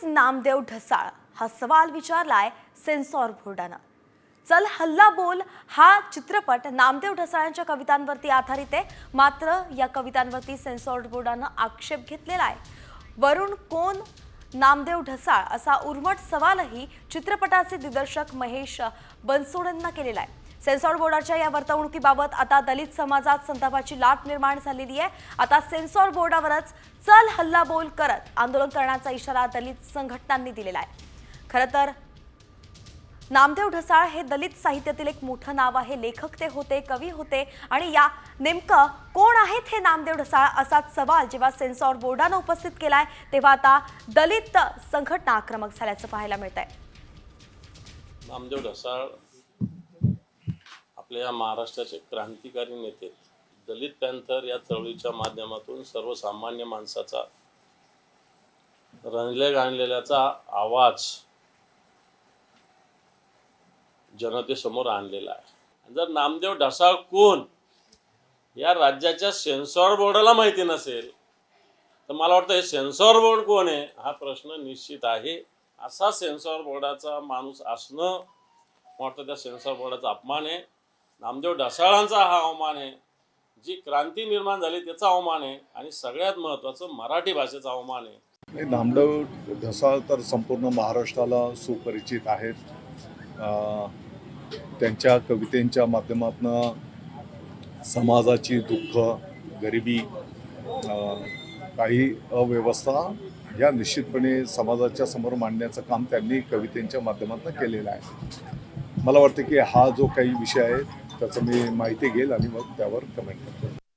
कोणीच नामदेव ढसाळ हा सवाल विचारलाय सेन्सॉर बोर्डानं. चल हल्ला बोल हा चित्रपट नामदेव ढसाळांच्या कवितांवरती आधारित आहे. मात्र या कवितांवरती सेन्सॉर बोर्डानं आक्षेप घेतलेला आहे. वरुण कोण? नामदेव ढसाळ असा उर्मट सवालही चित्रपटाचे दिग्दर्शक महेश बनसोडेंना केलेला आहे. सेन्सॉर बोर्डाच्या या वर्तवणुकीबाबत आता दलित समाजात संतापाची लाट निर्माण झालेली आहे. आता सेन्सॉर बोर्डावरच चल हल्ला बोल करत आंदोलन करण्याचा इशारा दलित संघटनांनी दिलेला आहे. खरं तर नामदेव ढसाळ हे दलित साहित्यातील एक मोठं नाव आहे. लेखक ते होते कवी होते आणि या नेमकं कोण आहेत हे नामदेव ढसाळ असाच सवाल जेव्हा सेन्सॉर बोर्डानं उपस्थित केलाय तेव्हा आता दलित संघटना आक्रमक झाल्याचं पाहायला मिळत आहे नामदेव ढसाळ आपल्या या महाराष्ट्राचे क्रांतिकारी नेते दलित पॅन्थर या चळवळीच्या माध्यमातून सर्वसामान्य माणसाचा रंजले गाणलेल्याचा आवाज जनतेसमोर आणलेला आहे. जर नामदेव ढसाळ कोण या राज्याच्या सेन्सॉर बोर्डाला माहिती नसेल तर मला वाटतं हे सेन्सॉर बोर्ड कोण आहे हा प्रश्न निश्चित आहे. असा सेन्सॉर बोर्डाचा माणूस असणं वाटतं त्या सेन्सॉर बोर्डाचा अपमान आहे. नामदेव ढसाळांचा हा अवमान आहे. जी क्रांती निर्माण झाली त्याचा अवमान आहे आणि सगळ्यात महत्त्वाचं मराठी भाषेचा अवमान आहे. नामदेव ढसाळ तर संपूर्ण महाराष्ट्राला सुपरिचित आहेत. त्यांच्या कवितेंच्या माध्यमातून समाजाची दुःख गरिबी काही अव्यवस्था या निश्चितपणे समाजाच्या समोर मांडण्याचं काम त्यांनी कवितेंच्या माध्यमातून केलेलं आहे. मला वाटतं की हा जो काही विषय आहे त्याचं मी माहिती घेईल आणि मग त्यावर कमेंट करतो.